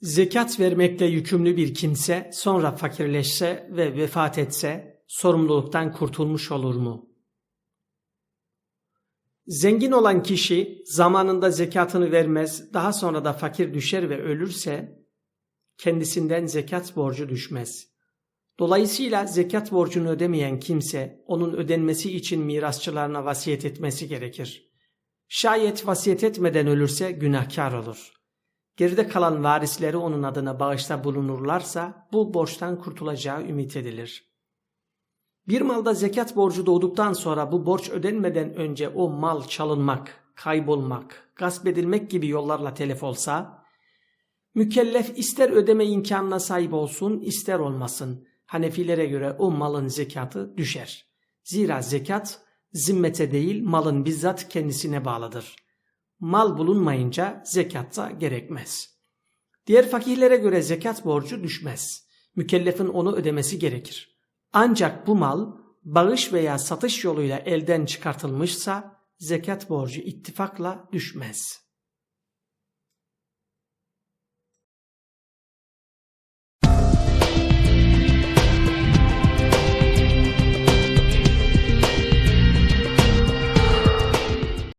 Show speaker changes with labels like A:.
A: Zekat vermekle yükümlü bir kimse sonra fakirleşse ve vefat etse sorumluluktan kurtulmuş olur mu? Zengin olan kişi zamanında zekatını vermez, daha sonra da fakir düşer ve ölürse kendisinden zekat borcu düşmez. Dolayısıyla zekat borcunu ödemeyen kimse onun ödenmesi için mirasçılarına vasiyet etmesi gerekir. Şayet vasiyet etmeden ölürse günahkar olur. Geride kalan varisleri onun adına bağışta bulunurlarsa bu borçtan kurtulacağı ümit edilir. Bir malda zekat borcu doğduktan sonra bu borç ödenmeden önce o mal çalınmak, kaybolmak, gasp edilmek gibi yollarla telef olsa, mükellef ister ödeme imkanına sahip olsun ister olmasın, Hanefilere göre o malın zekatı düşer. Zira zekat zimmete değil malın bizzat kendisine bağlıdır. Mal bulunmayınca zekatta gerekmez. Diğer fakirlere göre zekat borcu düşmez. Mükellefin onu ödemesi gerekir. Ancak bu mal bağış veya satış yoluyla elden çıkartılmışsa zekat borcu ittifakla düşmez.